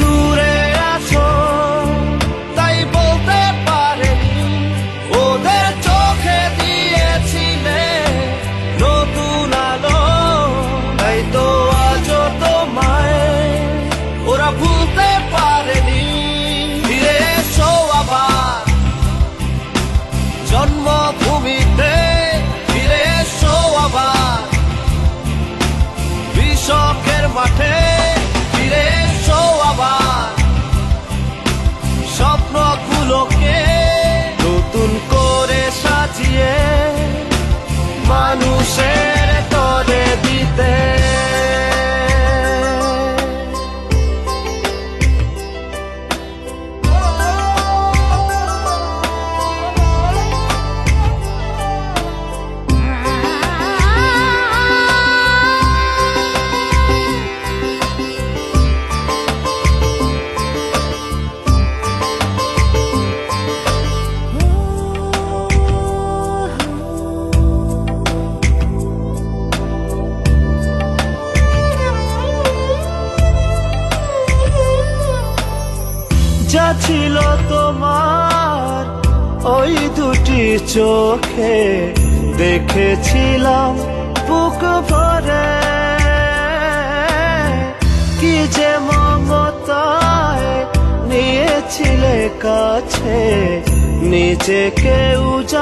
দূরে আছো, তাই বলতে পারেনি। ওদের চোখে দিয়েছিলে নতুন আলো। তাই তো আজ তোমায় ওরা ভুলতে পারেনি। ফিরে এসো আবার। জন্মভূমিতে ফিরে এসো আবার। কৃষকের মাঠে যা ছিল তোমার, ওই দুটি চোখে দেখেছিলাম বুক ভরে। কি যে মমতায় নিয়েছিলে কাছে, নিজেকে উজা